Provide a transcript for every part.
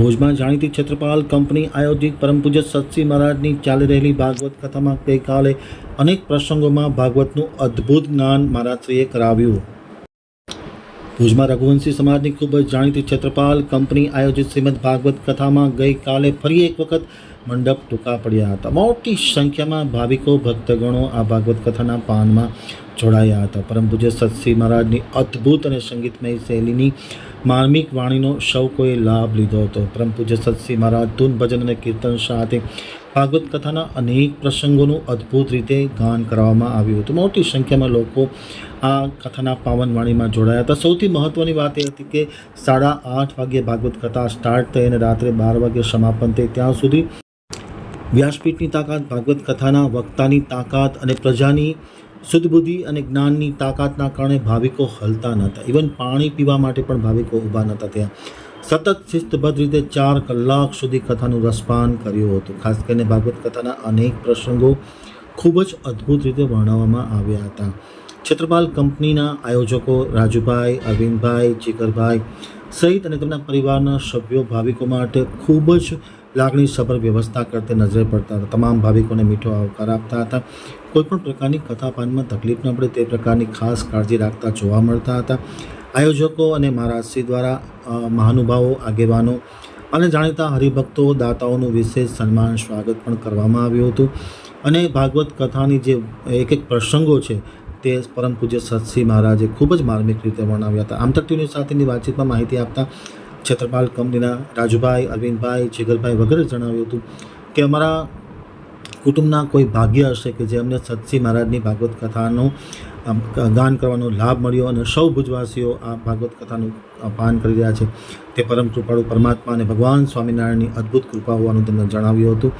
ભુજમાં જાણીતી છત્રપાલ કંપની આયોજિત પરમ પૂજ્ય સતસિંહ મહારાજની ચાલી રહેલી ભાગવત કથામાં ગઈકાલે અનેક પ્રસંગોમાં ભાગવતનું અદ્ભુત જ્ઞાન મહારાજશ્રીએ કરાવ્યું. ભુજમાં રઘુવંશી સમાજની ખૂબ જ જાણીતી છત્રપાલ કંપની આયોજિત શ્રીમદ ભાગવત કથામાં ગઈકાલે ફરી એક વખત મંડપ ટૂંકા પડ્યા હતા. મોટી સંખ્યામાં ભાવિકો, ભક્તગણો આ ભાગવત કથાના પાનમાં જોડાયા હતા. પરમ પૂજ્ય સતસિંહ મહારાજની અદ્ભુત અને સંગીતમય શૈલીની માર્મિક વાણીનો સૌ કોઈ લાભ લીધો હતો. પરમ પૂજ્ય સતસિંહ મહારાજ ધૂન ભજન અને કીર્તન સાથે ભાગવત કથાના અનેક પ્રસંગોનું અદ્ભુત રીતે ગાન કરવામાં આવ્યું હતું. મોટી સંખ્યામાં લોકો આ કથાના પાવન વાણીમાં જોડાયા હતા. સૌથી મહત્ત્વની વાત એ હતી કે સાડા આઠ વાગ્યે ભાગવત કથા સ્ટાર્ટ થઈ અને રાત્રે બાર વાગ્યે સમાપન થઈ. ત્યાં સુધી વ્યાસપીઠની તાકાત, ભાગવત કથાના વક્તાની તાકાત અને પ્રજાની શુદ્ધ બુદ્ધિ અને જ્ઞાનની તાકાતના કારણે ભાવિકો હલતા નહોતા ઇવન પાણી પીવા માટે પણ ભાવિકો ઊભા નહોતા થયા. સતત શિસ્તબદ્ધ રીતે ચાર કલાક સુધી કથાનું રસપાન કર્યું હતું. ખાસ કરીને ભાગવત કથાના અનેક પ્રસંગો ખૂબ જ અદ્ભુત રીતે વર્ણવવામાં આવ્યા હતા. છત્રપાલ કંપનીના આયોજકો રાજુભાઈ, અરવિંદભાઈ, જીગરભાઈ સહિત અને તેમના પરિવારના સભ્યો ભાવિકો માટે ખૂબ જ લાગણીસભર વ્યવસ્થા કરતે નજરે પડતા હતા. તમામ ભાવિકોને મીઠો આવકાર આપતા હતા. કોઈપણ પ્રકારની કથાપાનમાં તકલીફ ન પડે તે પ્રકારની ખાસ કાળજી રાખતા જોવા મળતા હતા. આયોજકો અને મહારાજશ્રી દ્વારા મહાનુભાવો, આગેવાનો અને જાણીતા હરિભક્તો, દાતાઓનું વિશેષ સન્માન, સ્વાગત પણ કરવામાં આવ્યું હતું. અને ભાગવત કથાની જે એક એક પ્રસંગો છે તે પરમ પૂજ્ય સતસિંહ મહારાજે ખૂબ જ માર્મિક રીતે વર્ણવ્યા હતા. આમતક ટીવી સાથેની વાતચીતમાં માહિતી આપતા છત્રપાલ કંપનીના રાજુભાઈ, અરવિંદભાઈ જીગરભાઈ વગેરે જણાવ્યું હતું કે અમારા કુટુંબના કોઈ ભાગ્ય હશે કે જે અમને સતસિંહ મહારાજની ભાગવત કથાનું ગાન કરવાનો લાભ મળ્યો અને સૌ ભુજવાસીઓ આ ભાગવત કથાનું પાન કરી રહ્યા છે. તે પરમ કૃપાળુ પરમાત્મા અને ભગવાન સ્વામિનારાયણની અદ્ભુત કૃપા હોવાનું તેમણે જણાવ્યું હતું.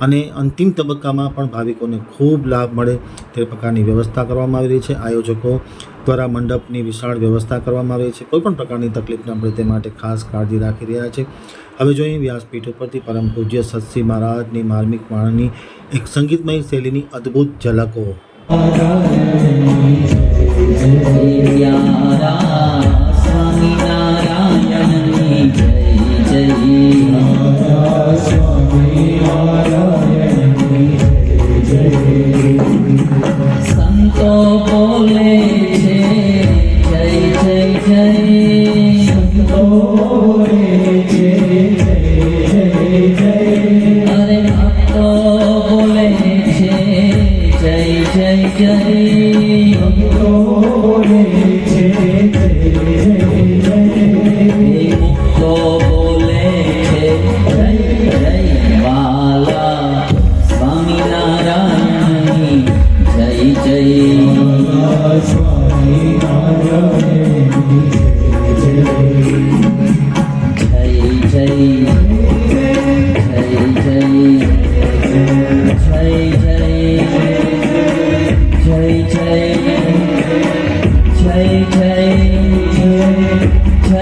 અને અંતિમ તબક્કામાં પણ ભાવિકોને ખૂબ લાભ મળે તે પ્રકારની વ્યવસ્થા કરવામાં આવી રહી છે. આયોજકો દ્વારા મંડપની વિશાળ વ્યવસ્થા કરવામાં આવી છે. કોઈપણ પ્રકારની તકલીફ ન પડે તે માટે ખાસ કાળજી રાખી રહ્યા છે. હવે જોઈએ વ્યાસપીઠ ઉપરથી પરમ પૂજ્ય સતસિંહ મહારાજની માર્મિક વાણીની એક સંગીતમય શૈલીની અદ્ભુત ઝલકો.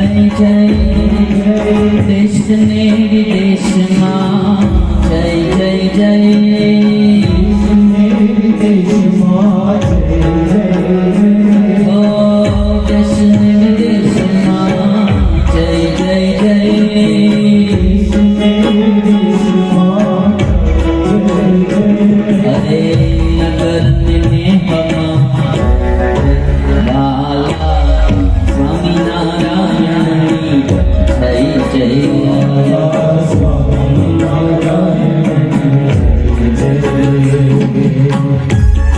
જય જય જય દેશને વિદેશમાં જય જય જય ઓ દેશને વિદેશમાં જય જય જય Jai